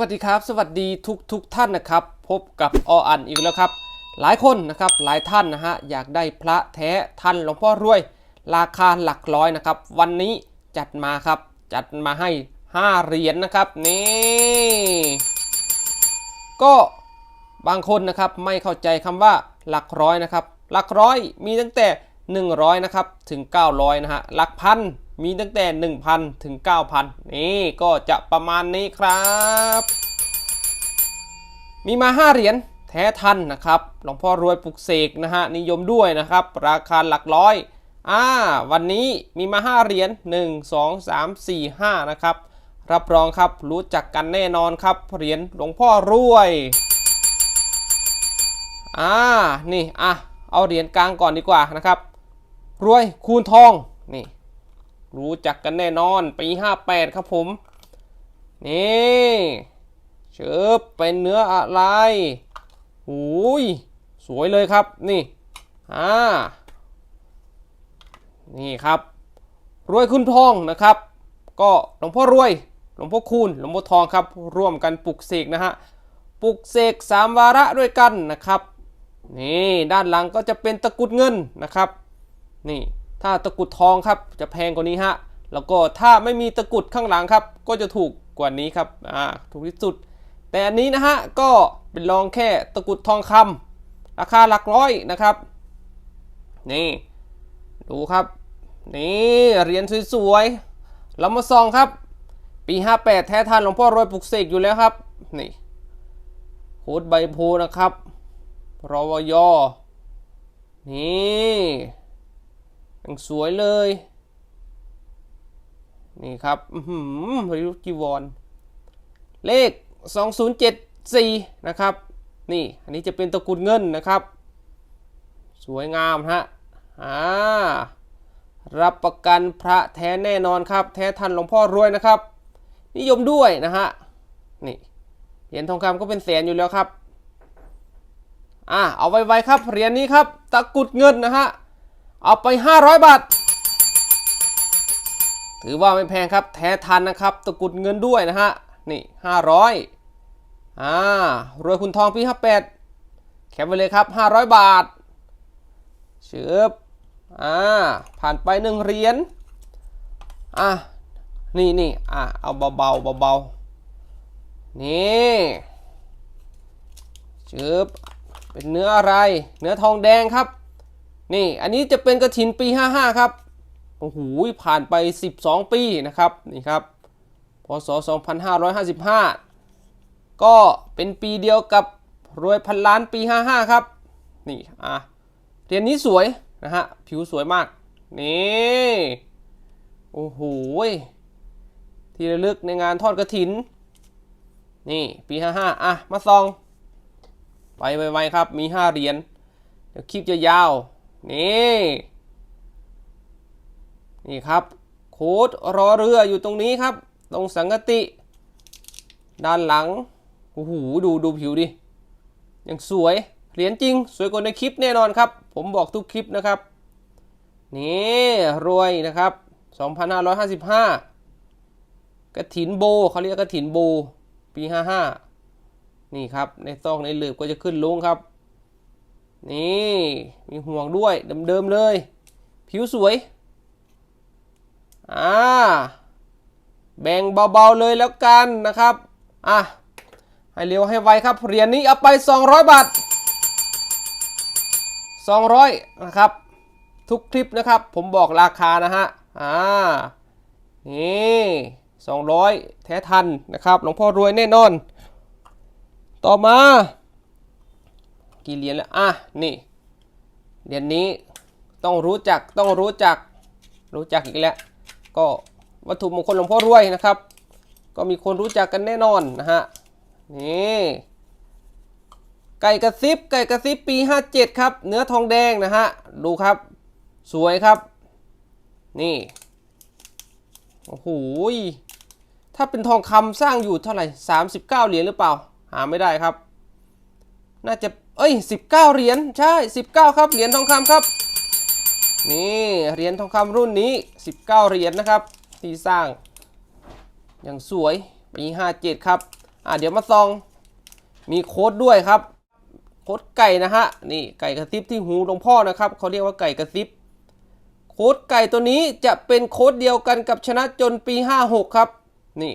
วัสดีครับ สวัสดีทุกทุกท่านนะครับ พบกับออันอีกแล้วครับ หลายคนนะครับหลายท่านนะฮะอยากได้พระแท้ท่านหลวงพ่อรวย ราคาหลักร้อยนะครับ วันนี้จัดมาครับ จัดมาให้ 5 เหรียญนะครับนี่ก็บางคนนะครับไม่เข้าใจคำว่าหลักร้อยนะครับ หลักร้อยมีตั้งแต่ 100 นะครับ ถึง 900 นะฮะ หลักพัน มีตั้งแต่ 1,000 ถึง 9,000 นี่ก็จะประมาณนี้ครับ มีมา 5 เหรียญแท้ทันนะครับ หลวงพ่อรวยปลุกเสกนะฮะ นิยมด้วยนะครับ ราคาหลักร้อย อ่า วันนี้มีมา 5 เหรียญ 1 2 3 4 5 นะครับ รับรองครับ รู้จักกันแน่นอนครับ เหรียญหลวงพ่อรวย อ่า นี่ อะเอาเหรียญกลางก่อนดีกว่านะครับ รวยคูณทองนี่รู้จักกันแน่นอนปี 58 ครับผม นี่เชิบเป็นเนื้ออะไรหูยสวยเลยครับนี่อ่านี่ครับ รวยคุณทองนะครับ ก็หลวงพ่อรวย หลวงพ่อคูณหลวงพ่อทองครับ ร่วมกันปลุกเสกนะฮะปลุกเสกสามวาระด้วยกันนะครับ นี่ด้านหลังก็จะเป็นตะกุดเงินนะครับ นี่ ถ้าตะกุดทองครับจะแพงกว่านี้ฮะ แล้วก็ถ้าไม่มีตะกุดข้างหลังครับ ก็จะถูกกว่านี้ครับ อ่า ถูกที่สุด แต่อันนี้นะฮะ ก็เป็นรองแค่ตะกุดทองคำราคาหลักร้อยนะครับ นี่ ดูครับ นี่เหรียญสวยๆเรามาส่องครับ ปี 58 แท้ทันหลวงพ่อรวยปลุกเสกอยู่แล้วครับ นี่โคดใบโพนะครับรวยอนี่ ยังสวยเลย นี่ครับ อือหือพริจีวรเลข 2074 นะครับ นี่ อันนี้จะเป็นตะกุดเงินนะครับ สวยงามฮะ อ่า รับประกันพระแท้แน่นอนครับ แท้ทันหลวงพ่อรวยนะครับ นิยมด้วยนะฮะ นี่ เหรียญทองคำก็เป็นแสนอยู่แล้วครับ อ่า เอาไว้ๆครับ เหรียญนี้ครับ ตะกุดเงินนะฮะ เอาไป 500 บาท ถือว่าไม่แพงครับ แท้ทันนะครับ ตะกุดเงินด้วยนะฮะ นี่ 500อ่ารวยคุณทองปี58แคปไปเลยครับ 500 บาทเชือบอ่า ผ่านไปหนึ่งเหรียญ อะ นี่นี่อะ เอาเบาเบาเบาเบาๆนี่เชือบเป็นเนื้ออะไร เนื้อทองแดงครับ นี่อันนี้จะเป็นกระถินปี 55 ครับโอ้โหผ่านไป 12 ปีนะครับนี่ครับพศ 2555 ก็เป็นปีเดียวกับรวยพันล้านปี 55 ครับนี่อะเหรียญนี้สวยนะฮะผิวสวยมากนี่โอ้โหที่ระลึกในงานทอดกระถิน นี่ปี 55 อะ มาซอง ไปไวๆครับ มี 5 เหรียญ เดี๋ยวคลิปจะยาว นี่ นี่ครับ โค้ดรอเรืออยู่ตรงนี้ครับ ตรงสังกติ ด้านหลัง โอ้โห ดูดูผิวดิ ยังสวย เหรียญจริง สวยกว่าในคลิปแน่นอนครับ ผมบอกทุกคลิปนะครับ นี่รวยนะครับ 2555 กระถินโบเขาเรียกกระถินโบ ปี 55 นี่ครับ ในซองในหลืบก็จะขึ้นลุงครับ นี่มีห่วงด้วยเดิมๆเลย ผิวสวย อ่า แบ่งเบาๆเลยแล้วกันนะครับ อะ ให้เร็วให้ไวครับ เหรียญนี้เอาไป 200 บาท 200 นะครับ ทุกคลิปนะครับ ผมบอกราคานะฮะ อ่า นี่200 แท้ทันนะครับ หลวงพ่อรวยแน่นอน ต่อมา กี่เหรียญแล้ว อะ นี่เหรียญนี้ต้องรู้จักต้องรู้จักรู้จักอีกแล้ว ก็วัตถุมงคลหลวงพ่อรวยนะครับ ก็มีคนรู้จักกันแน่นอนนะฮะ นี่ไก่กระซิบไก่กระซิบปี 57 ครับ เนื้อทองแดงนะฮะ ดูครับ สวยครับ นี่ โอ้โหถ้าเป็นทองคำสร้างอยู่เท่าไหร่ 39 เหรียญหรือเปล่า หาไม่ได้ครับ น่าจะ เอ้ย 19 เหรียญใช่ 19 ครับ เหรียญทองคำครับ นี่เหรียญทองคำรุ่นนี้ 19 เหรียญนะครับที่สร้างอย่างสวยปี 57 ครับ อะเดี๋ยวมาซอง มีโค้ดด้วยครับ โค้ดไก่นะฮะ นี่ไก่กระซิบที่หูหลวงพ่อนะครับเขาเรียกว่าไก่กระซิบ โค้ดไก่ตัวนี้จะเป็นโค้ดเดียวกันกับชนะจนปี 56 ครับ นี่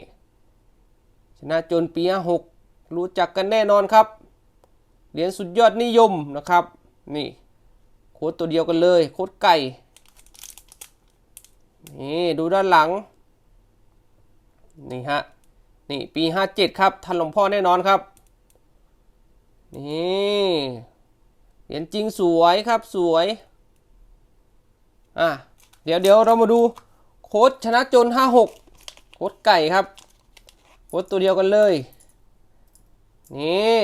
ชนะจนปี 56 รู้จักกันแน่นอนครับ เหรียญสุดยอดนิยมนะครับ นี่โค้ดตัวเดียวกันเลยโค้ดไก่นี่ดูด้านหลัง นี่ฮะ นี่ปี 57 ครับทันหลวงพ่อแน่นอนครับ นี่เหรียญจริงสวยครับสวย อะ เดี๋ยวเดี๋ยวเรามาดูโค้ดชนะจน 56 โค้ดไก่ครับ โค้ดตัวเดียวกันเลย นี่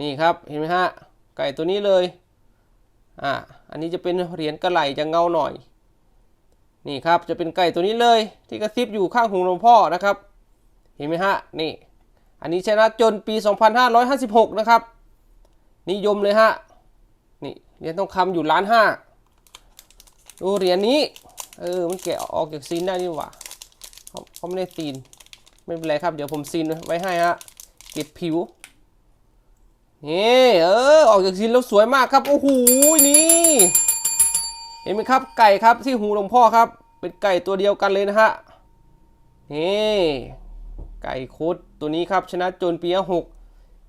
นี่ครับเห็นไหมฮะไก่ตัวนี้เลยอะอันนี้จะเป็นเหรียญกระไหลจะเงาหน่อย นี่ครับจะเป็นไก่ตัวนี้เลย ที่กระซิบอยู่ข้างหูหลวงพ่อนะครับ เห็นไหมฮะนี่ อันนี้ชนะจนปี 2556 นะครับ นิยมเลยฮะนี่เหรียญทองคำอยู่ล้านห้าดูเหรียญนี้เออมันแกะออกจากซีนได้นี่หว่าเขาเขาไม่ได้ซีน ไม่เป็นไรครับ เดี๋ยวผมซีนไว้ให้ฮะเก็บผิว นี่เออออกจากซีนแล้วสวยมากครับโอ้โหนี่ เห็นไหมครับไก่ครับที่หูหลวงพ่อครับ เป็นไก่ตัวเดียวกันเลยนะฮะนี่ไก่โคดตัวนี้ครับชนะจนปีหก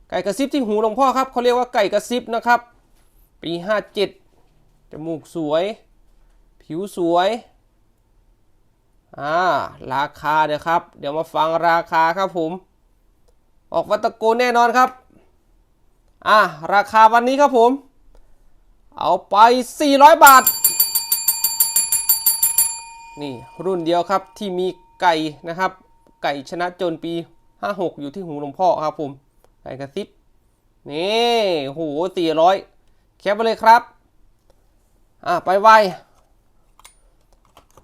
ไก่กระซิบที่หูหลวงพ่อครับเขาเรียกว่าไก่กระซิบนะครับ ปีห้าเจ็ดจมูกสวย ผิวสวยอ่าราคาเดี๋ยวครับ เดี๋ยวมาฟังราคาครับผม ออกวัตตโกนแน่นอนครับ อ่าราคาวันนี้ครับผม เอาไป 400 บาท นี่รุ่นเดียวครับที่มีไก่นะครับ ไก่ชนะจนปี 56 อยู่ที่หูหลวงพ่อครับผม ไก่กระซิบ นี่โห400 แคปไปเลยครับ อะไปไว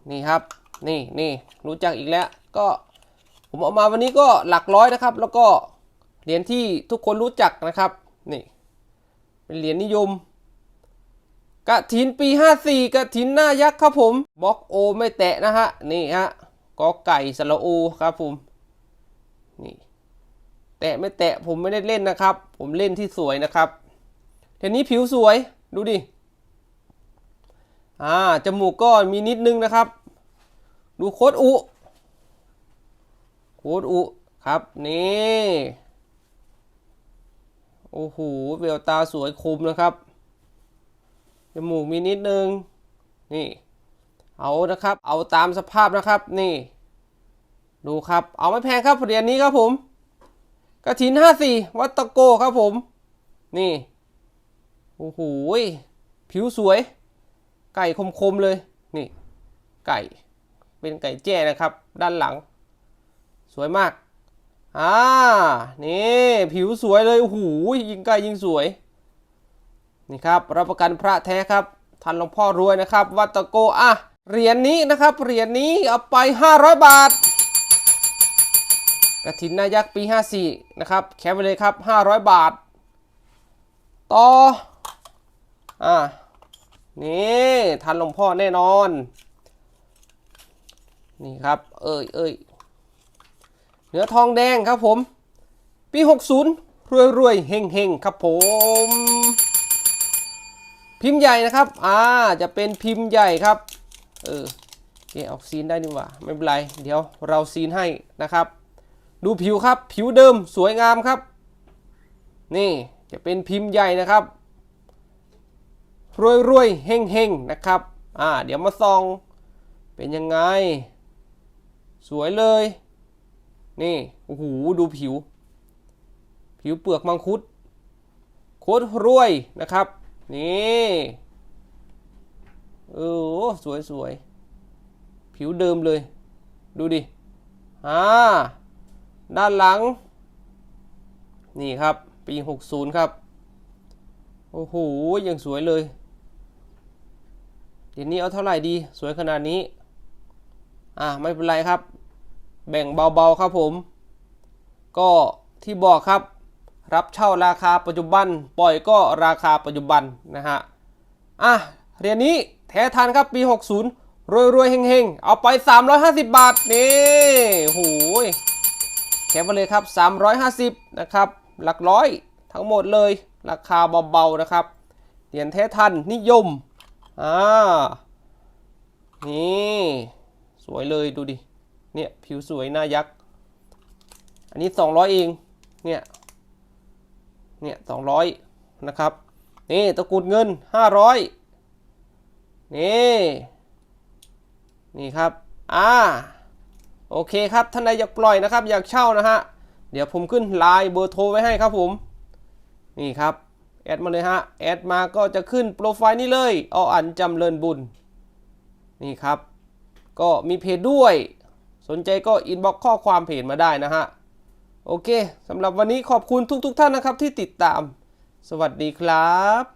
นี่ครับ นี่นี่รู้จักอีกแล้ว ก็ผมเอามาวันนี้ก็หลักร้อยนะครับ แล้วก็เหรียญที่ทุกคนรู้จักนะครับ นี่เป็นเหรียญนิยมกระถินปี 54กระถินหน้ายักษ์ครับผมบล็อกโอไม่แตะนะฮะนี่ฮะกอไก่สระโอครับผมนี่แตะไม่แตะผมไม่ได้เล่นนะครับ ผมเล่นที่สวยนะครับเทีนี้ผิวสวยดูดิอ่าจมูกก็มีนิดนึงนะครับ ดูโคตรอุโคตรอุครับนี่ โอ้โหเวลตาสวยคมนะครับ จมูกมีนิดนึง นี่ เอานะครับ เอาตามสภาพนะครับ นี่ ดูครับ เอาไม่แพงครับเหรียญนี้ครับผม กระถินห้าสี่วัตโกครับผม นี่ โอ้โหผิวสวย ไก่คมๆเลย นี่ ไก่ เป็นไก่แจ้นะครับ ด้านหลัง สวยมาก อ่า นี่ ผิวสวยเลยโอ้โหยิงไก่ยิงสวย นี่ครับ รับประกันพระแท้ครับทันหลวงพ่อรวยนะครับ วัตโกอะเหรียญนี้นะครับ เหรียญนี้เอาไป 500 บาทกระถินนายักษ์ปี 54 นะครับ แคปไปเลยครับ 500 บาท ต่อ อะนี่ทันหลวงพ่อแน่นอน นี่ครับ เอ้ยเอ้ย เนื้อทองแดงครับผม ปี 60 รวยรวยเฮงเฮงครับผม พิมพ์ใหญ่นะครับ อ่า จะเป็นพิมพ์ใหญ่ครับ เออเกออกซีนได้นี่ว่า ไม่เป็นไร เดี๋ยวเราซีนให้นะครับ ดูผิวครับ ผิวเดิมสวยงามครับ นี่จะเป็นพิมพ์ใหญ่นะครับ รวยรวยเฮงเฮงนะครับ อ่า เดี๋ยวมาส่อง เป็นยังไง สวยเลย นี่โอ้โหดูผิว ผิวเปลือกมังคุดโคตรรวยนะครับ นี่เออสวยสวยๆผิวเดิมเลย ดูดิอ่าด้านหลัง นี่ครับ ปี 60 ครับ โอ้โห ยังสวยเลย เดี๋ยวนี้เอาเท่าไหร่ดี สวยขนาดนี้ อ่าไม่เป็นไรครับ แบ่งเบาๆครับผม ก็ที่บอกครับ รับเช่าราคาปัจจุบัน ปล่อยก็ราคาปัจจุบันนะฮะอะเหรียญนี้แท้ทันครับปี 60รวยรวยๆเฮงๆ เอาไป 350 บาท นี่โหยปมาเลยครับ 350 นะครับ หลักร้อยทั้งหมดเลย ราคาเบาๆนะครับเหรียญแท้ทันนิยมอ่านี่ สวยเลยดูดิ เนี่ยผิวสวยหน้ายักษ์ อันนี้ 200 เอง เนี่ย เนี่ย200นะครับ นี่ตะกุดเงิน 500 นี่ นี่ครับ อ่า โอเคครับท่านใดอยากปล่อยนะครับ อยากเช่านะฮะ เดี๋ยวผมขึ้นไลน์เบอร์โทรไว้ให้ครับผม นี่ครับ แอดมาเลยฮะ แอดมาก็จะขึ้นโปรไฟล์นี้เลยออันจำเริญบุญ นี่ครับก็มีเพจด้วย สนใจก็อินบ็อกข้อความเพจมาได้นะฮะ โอเคสำหรับวันนี้ขอบคุณทุกๆทท่านนะครับที่ติดตาม สวัสดีครับ